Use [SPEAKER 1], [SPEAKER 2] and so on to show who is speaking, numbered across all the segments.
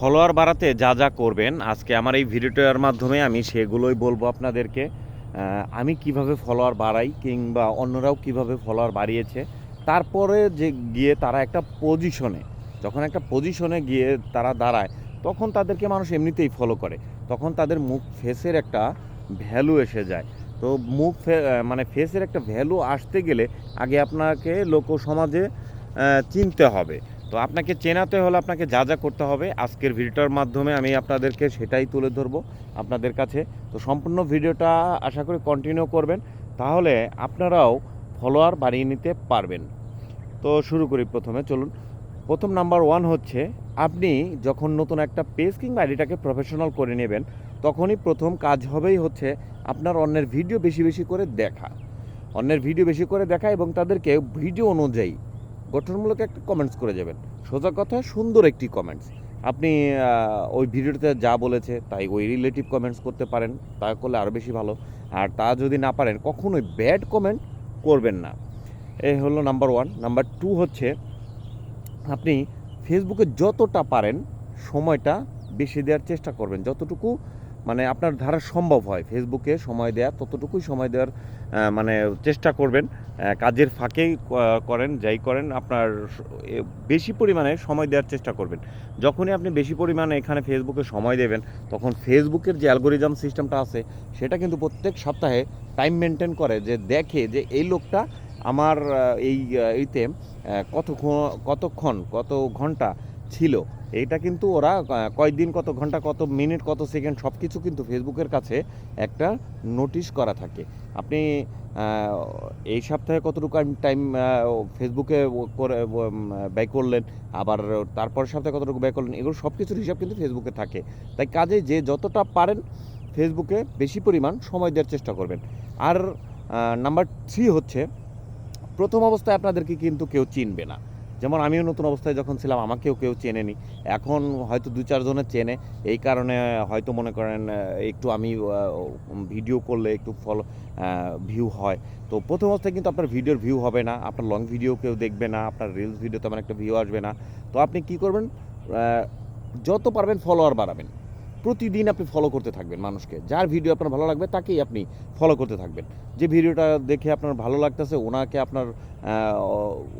[SPEAKER 1] Follower বাড়াতে যা যা করবেন, আজকে আমার এই ভিডিওটার মাধ্যমে আমি সেগুলোই বলব আপনাদেরকে। আমি কীভাবে ফলোয়ার বাড়াই কিংবা অন্যরাও কীভাবে ফলোয়ার বাড়িয়েছে, তারপরে যে গিয়ে তারা একটা পজিশনে, যখন একটা পজিশনে গিয়ে তারা দাঁড়ায়, তখন তাদেরকে মানুষ এমনিতেই ফলো করে। তখন তাদের মুখ ফেসের একটা ভ্যালু এসে যায়। তো মুখ মানে ফেসের একটা ভ্যালু আসতে গেলে আগে আপনাকে লোক সমাজে চিনতে হবে। তো আপনাকে চেনাতে হলে আপনাকে যা যা করতে হবে, আজকের ভিডিওটার মাধ্যমে আমি আপনাদেরকে সেটাই তুলে ধরবো আপনাদের কাছে। তো সম্পূর্ণ ভিডিওটা আশা করি কন্টিনিউ করবেন, তাহলে আপনারাও ফলোয়ার বাড়িয়ে নিতে পারবেন। তো শুরু করি প্রথমে, চলুন। প্রথম নাম্বার ওয়ান হচ্ছে, আপনি যখন নতুন একটা পেজ কিংবা আইডিটাকে প্রফেশনাল করে নেবেন, তখনই প্রথম কাজ হবেই হচ্ছে আপনার অন্যের ভিডিও বেশি বেশি করে দেখা। অন্যের ভিডিও বেশি করে দেখা এবং তাদেরকে ভিডিও অনুযায়ী গঠনমূলক একটা কমেন্টস করে যাবেন। সোজা কথা, সুন্দর একটি কমেন্টস আপনি ওই ভিডিওতে যা বলেছে, তাই ওই রিলেটিভ কমেন্টস করতে পারেন, তা করলে আরও বেশি ভালো। আর তা যদি না পারেন, কখনোই ব্যাড কমেন্ট করবেন না। এই হলো নাম্বার ওয়ান নাম্বার টু হচ্ছে, আপনি ফেসবুকে যতটা পারেন, সময়টা বেশি দেওয়ার চেষ্টা করবেন। যতটুকু মানে আপনার ধারা সম্ভব হয় ফেসবুকে সময় দেওয়া ততটুকুই সময় দেওয়ার মানে চেষ্টা করবেন। কাজের ফাঁকেই করেন, যাই করেন, আপনার বেশি পরিমাণে সময় দেওয়ার চেষ্টা করবেন। যখনই আপনি বেশি পরিমাণে এখানে ফেসবুকে সময় দেবেন, তখন ফেসবুকের যে অ্যালগোরিজম সিস্টেমটা আছে, সেটা কিন্তু প্রত্যেক সপ্তাহে টাইম মেনটেন করে যে দেখে যে এই লোকটা আমার এই এইতে কতক্ষণ কতক্ষণ, কত ঘণ্টা ছিল এইটা কিন্তু ওরা আহ, কয়দিন কত ঘণ্টা কত মিনিট কত সেকেন্ড সব কিছু কিন্তু ফেসবুকের কাছে একটা নোটিশ করা থাকে। আপনি এই সপ্তাহে কতটুকু টাইম ফেসবুকে করে ব্যয় করলেন আবার তারপর সপ্তাহে কতটুকু ব্যয় করলেন এগুলো সব কিছুর হিসাব কিন্তু ফেসবুকে থাকে। তাই কাজে যে যতটা পারেন ফেসবুকে বেশি পরিমাণ সময় দেওয়ার চেষ্টা করবেন। আর নাম্বার থ্রি হচ্ছে প্রথম অবস্থায় আপনাদেরকে কিন্তু কেউ চিনবে না। যেমন আমিও নতুন অবস্থায় যখন ছিলাম, আমাকেও কেউ চেনেনি। এখন হয়তো দু চারজনের চেনে। এই কারণে হয়তো মনে করেন একটু আমি ভিডিও করলে একটু ফলো ভিউ হয়। তো প্রথম অবস্থায় কিন্তু আপনার ভিডিওর ভিউ হবে না। আপনার লং ভিডিও কেউ দেখবে না। আপনার রিলস ভিডিও তেমন একটা ভিউ আসবে না। তো আপনি কি করবেন? যত পারবেন ফলোয়ার বাড়াবেন। প্রতিদিন আপনি ফলো করতে থাকবেন মানুষকে। যার ভিডিও আপনার ভালো লাগবে, তাকেই আপনি ফলো করতে থাকবেন। যে ভিডিওটা দেখে আপনার ভালো লাগতেছে, ওনাকে আপনার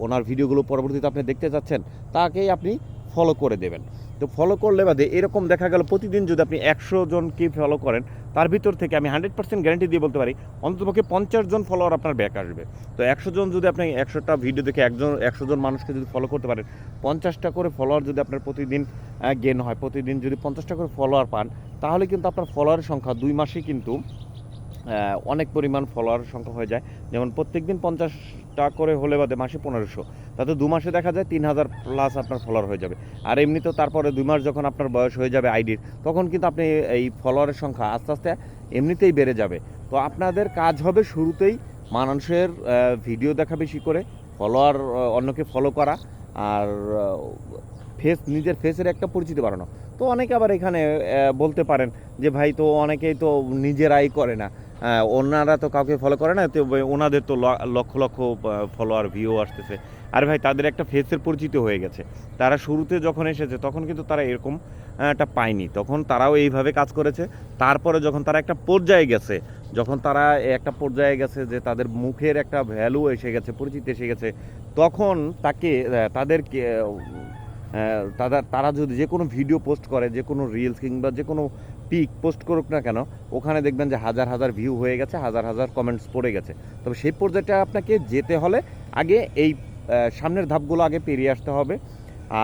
[SPEAKER 1] ওনার ভিডিওগুলো পরবর্তীতে আপনি দেখতে চাচ্ছেন, তাকেই আপনি ফলো করে দেবেন। তো ফলো করলে বাদে এরকম দেখা গেল প্রতিদিন যদি আপনি একশো জনকে ফলো করেন, তার ভিতর থেকে আমি হান্ড্রেড পার্সেন্ট গ্যারান্টি দিয়ে বলতে পারি, অন্ততপক্ষে পঞ্চাশ জন ফলোয়ার আপনার ব্যাক আসবে। তো একশো জন যদি আপনি একশোটা ভিডিও দেখে একজন, একশো জন মানুষকে যদি ফলো করতে পারেন, পঞ্চাশটা করে ফলোয়ার যদি আপনার প্রতিদিন গেন হয়, প্রতিদিন যদি পঞ্চাশটা করে ফলোয়ার পান, তাহলে কিন্তু আপনার ফলোয়ারের সংখ্যা দুই মাসে কিন্তু অনেক পরিমাণ ফলোয়ার সংখ্যা হয়ে যায়। যেমন প্রত্যেক দিন পঞ্চাশটা করে হলে বাদে মাসে পনেরোশো। তাতে দু মাসে দেখা যায় তিন হাজার প্লাস আপনার ফলোয়ার হয়ে যাবে। আর এমনিতেও তারপরে দুই মাস যখন আপনার বয়স হয়ে যাবে আইডির তখন কিন্তু আপনি এই ফলোয়ারের সংখ্যা আস্তে আস্তে এমনিতেই বেড়ে যাবে। তো আপনাদের কাজ হবে শুরুতেই মানুষের ভিডিও দেখা বেশি করে ফলোয়ার অন্যকে ফলো করা। আর ফেস নিজের ফেসের একটা পরিচিতি বাড়ানো। তো অনেকে আবার এখানে বলতে পারেন যে, ভাই, তো অনেকেই তো নিজেরাই করে না। ওনারা তো কাউকে ফলো করে না তো ওনাদের তো লক্ষ লক্ষ ফলোয়ার ভিউ আসতেছে। আর ভাই তাদের একটা ফেসের পরিচিত হয়ে গেছে। তারা শুরুতে যখন এসেছে তখন কিন্তু তারা এরকম একটা পায়নি। তখন তারাও এইভাবে কাজ করেছে। তারপরে যখন তারা একটা পর্যায়ে গেছে যখন তারা একটা পর্যায়ে গেছে যে তাদের মুখের একটা ভ্যালু এসে গেছে পরিচিতি এসে গেছে তখন তাকে আহ, তাদেরকে তারা তারা যদি যে কোনো ভিডিও পোস্ট করে যে কোনো রিলস কিংবা যে কোনো পিক পোস্ট করুক না কেন, ওখানে দেখবেন যে হাজার হাজার ভিউ হয়ে গেছে, হাজার হাজার কমেন্টস পড়ে গেছে। তবে সেই পর্যায়টা আপনাকে যেতে হলে আগে এই সামনের ধাপগুলো আগে পেরিয়ে আসতে হবে।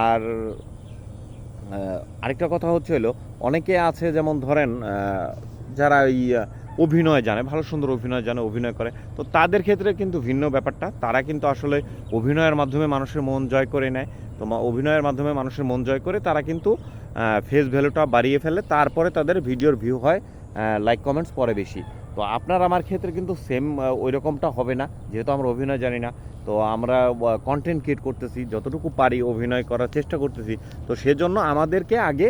[SPEAKER 1] আর আরেকটা কথা হচ্ছে হলো, অনেকে আছে যেমন ধরেন যারা এই অভিনয় জানে, ভালো সুন্দর অভিনয় জানে, অভিনয় করে, তো তাদের ক্ষেত্রে কিন্তু ভিন্ন ব্যাপারটা। তারা কিন্তু আসলে অভিনয়ের মাধ্যমে মানুষের মন জয় করে নেয়। তো অভিনয়ের মাধ্যমে মানুষের মন জয় করে তারা কিন্তু ফেস ভ্যালুটা বাড়িয়ে ফেলে, তারপরে তাদের ভিডিওর ভিউ হয় লাইক কমেন্টস পরে বেশি। তো আপনার আমার ক্ষেত্রে কিন্তু সেম ওই রকমটা হবে না, যেহেতু আমরা অভিনয় জানি না। তো আমরা কন্টেন্ট ক্রিয়েট করতেছি, যতটুকু পারি অভিনয় করার চেষ্টা করতেছি। তো সেজন্য আমাদেরকে আগে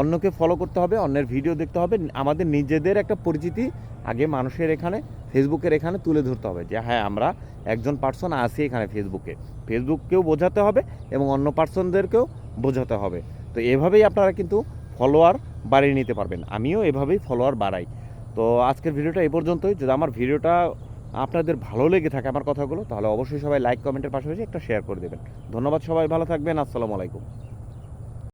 [SPEAKER 1] অন্যকে ফলো করতে হবে, অন্যের ভিডিও দেখতে হবে। আমাদের নিজেদের একটা পরিচিতি আগে মানুষের এখানে ফেসবুকের এখানে তুলে ধরতে হবে যে হ্যাঁ আমরা একজন পার্সন আছি এখানে ফেসবুকে ফেসবুককেও বোঝাতে হবে এবং অন্য পার্সনদেরকেও বোঝাতে হবে। তো এভাবেই আপনারা কিন্তু ফলোয়ার বাড়িয়ে নিতে পারবেন। আমিও এভাবেই ফলোয়ার বাড়াই। তো আজকের ভিডিওটা এ পর্যন্তই। যদি আমার ভিডিওটা আপনাদের ভালো লেগে থাকে আমার কথাগুলো, তাহলে অবশ্যই সবাই লাইক কমেন্টের পাশাপাশি একটা শেয়ার করে দেবেন। ধন্যবাদ সবাই, ভালো থাকবেন, আসসালামু আলাইকুম।